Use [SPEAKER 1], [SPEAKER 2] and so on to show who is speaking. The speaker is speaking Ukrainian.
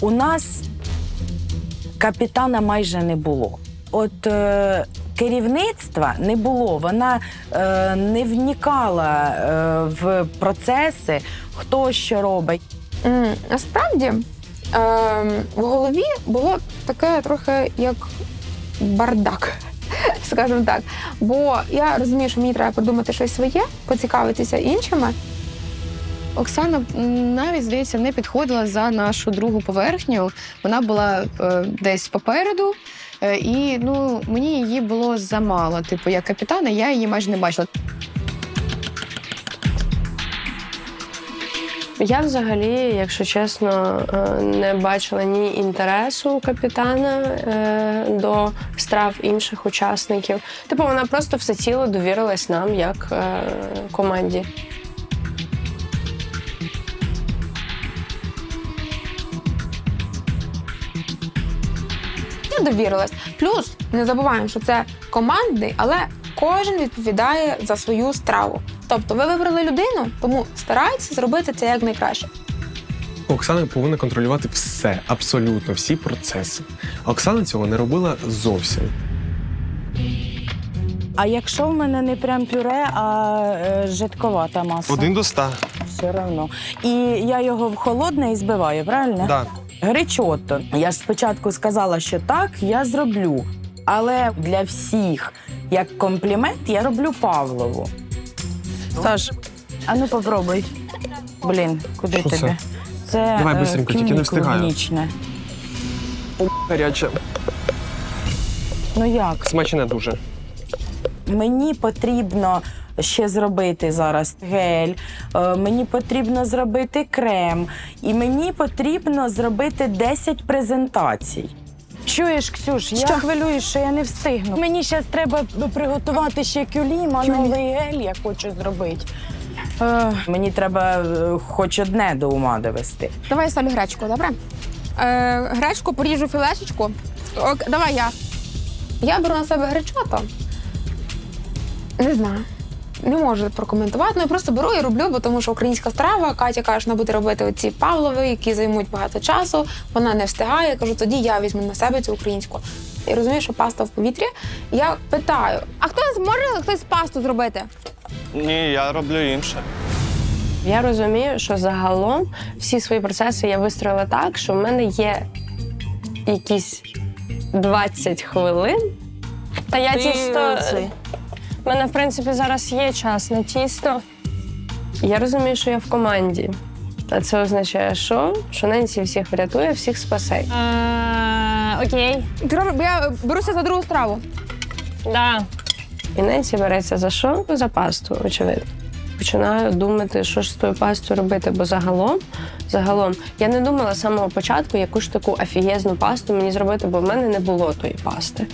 [SPEAKER 1] У нас капітана майже не було. От е, керівництва не було. Вона е, не вникала е, в процеси, хто що робить.
[SPEAKER 2] Насправді ем, в голові було таке трохи як бардак, скажімо так. Бо я розумію, що мені треба придумати щось своє, поцікавитися іншими.
[SPEAKER 3] Оксана навіть здається не підходила за нашу другу поверхню. Вона була е, десь попереду, е, і ну мені її було замало. Типу, як капітана, я її майже не бачила.
[SPEAKER 4] Я взагалі, якщо чесно, е, не бачила ні інтересу капітана е, до страв інших учасників. Типу, вона просто всеціло довірилась нам як е, команді.
[SPEAKER 2] Я довірилась. Плюс не забуваємо, що це командний, але кожен відповідає за свою страву. Тобто ви вибрали людину, тому старайтеся зробити це якнайкраще.
[SPEAKER 5] Оксана повинна контролювати все, абсолютно всі процеси. Оксана цього не робила зовсім.
[SPEAKER 1] А якщо в мене не прям пюре, а е, жидковата маса?
[SPEAKER 5] Один до ста.
[SPEAKER 1] Все одно. І я його в холодне і збиваю, правильно?
[SPEAKER 5] Да.
[SPEAKER 1] Гречотто. Я ж спочатку сказала, що так, я зроблю. Але для всіх, як комплімент, я роблю Павлову. Саш, а ну попробуй. Блін, куди
[SPEAKER 5] Що
[SPEAKER 1] тобі?
[SPEAKER 5] це?
[SPEAKER 1] Це
[SPEAKER 5] Давай
[SPEAKER 1] е,
[SPEAKER 5] бистренько, тільки не
[SPEAKER 1] кінь
[SPEAKER 5] встигаю.
[SPEAKER 1] клубнічне.
[SPEAKER 5] Гаряче.
[SPEAKER 1] Ну як?
[SPEAKER 5] Смачне дуже.
[SPEAKER 1] Мені потрібно ще зробити зараз гель, е, мені потрібно зробити крем, і мені потрібно зробити 10 презентацій. Чуєш, Ксюш, я хвилююсь, що я не встигну. Мені зараз треба приготувати ще кюлі, мановий гель я хочу зробити. Е, мені треба е, хоч одне до ума довести.
[SPEAKER 2] Давай я ставлю гречку, добре? Е, гречку поріжу філешечку. Ок, давай я. Я беру на себе гречото. Не знаю. Не можу прокоментувати. Ну, я просто беру і роблю, бо тому що українська страва. Катя каже, що вона буде робити оці павлови, які займуть багато часу. Вона не встигає. Я кажу, тоді я візьму на себе цю українську. І розумію, що паста в повітрі. Я питаю: а хто зможе хтось пасту зробити?
[SPEAKER 6] Ні, я роблю інше.
[SPEAKER 4] Я розумію, що загалом всі свої процеси я вистроїла так, що в мене є якісь 20 хвилин. Та я тісто. У мене, в принципі, зараз є час на тісто. Я розумію, що я в команді. А це означає, що? Що Ненсі всіх врятує, всіх спасе.
[SPEAKER 3] Окей.
[SPEAKER 2] Я беруся за другу страву.
[SPEAKER 3] Да.
[SPEAKER 4] І Ненсі береться за що? За пасту, очевидно. Починаю думати, що ж з тою пастою робити, бо загалом, загалом, я не думала з самого початку, яку ж таку афієзну пасту мені зробити, бо в мене не було тої пасти.